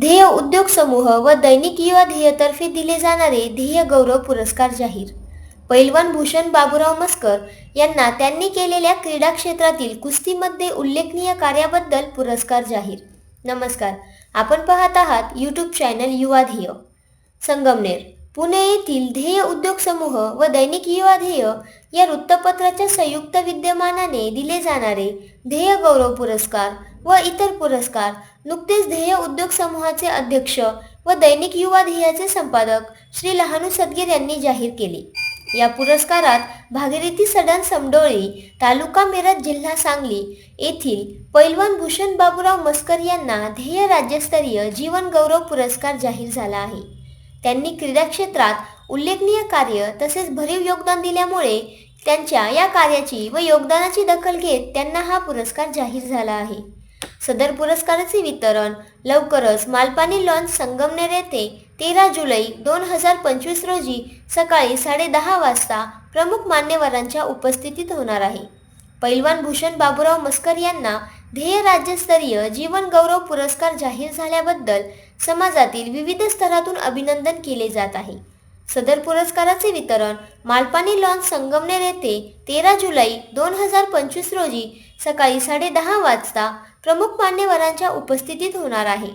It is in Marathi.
ध्येय उद्योग समूह व दैनिक युवा ध्येयतर्फे दिले जाणारे ध्येय गौरव पुरस्कार जाहीर. पैलवान भूषण बाबूराव मस्कर यांना त्यांनी केलेल्या क्रीडा क्षेत्रातील कुस्तीमध्ये उल्लेखनीय कार्याबद्दल पुरस्कार जाहीर. नमस्कार आपण पाहत आहात यूट्यूब चॅनल युवा ध्येय. संगमनेर. पुणे येथील ध्येय उद्योग समूह व दैनिक युवा ध्येय या वृत्तपत्राच्या संयुक्त विद्यमानाने दिले जाणारे ध्येय गौरव पुरस्कार व इतर पुरस्कार नुकतेच ध्येय उद्योग समूहाचे अध्यक्ष व दैनिक युवा ध्येयाचे संपादक श्री लहानू सदगीर यांनी जाहीर केले. या पुरस्कारात भागीरथी सडन समडोळी तालुका मिरज जिल्हा सांगली येथील पैलवान भूषण बाबूराव मस्कर यांना ध्येय राज्यस्तरीय जीवन गौरव पुरस्कार जाहीर झाला आहे. त्यांनी क्रीडा क्षेत्रात उल्लेखनीय कार्य तसेच भरीव योगदान दिल्यामुळे त्यांच्या या कार्याची व योगदानाची दखल घेत त्यांना हा पुरस्कार जाहीर झाला आहे. सदर पुरस्काराचे वितरण लवकरच मालपाणी लॉन्च संगमनेर येथे तेरा जुलै दोन हजार पंचवीस रोजी सकाळी साडेदहा वाजता प्रमुख मान्यवरांच्या उपस्थितीत होणार आहे. पैलवान भूषण बाबूराव मस्कर यांना ध्येय राज्यस्तरीय जीवन गौरव पुरस्कार जाहीर झाल्याबद्दल समाजातील विविध स्तरातून अभिनंदन केले जात आहे. सदर पुरस्काराचे वितरण मालपाणी लॉन्च संगमनेर येथे तेरा जुलै दोन हजार पंचवीस रोजी सकाळी साडेदहा वाजता प्रमुख मान्यवरांच्या उपस्थितीत होणार आहे.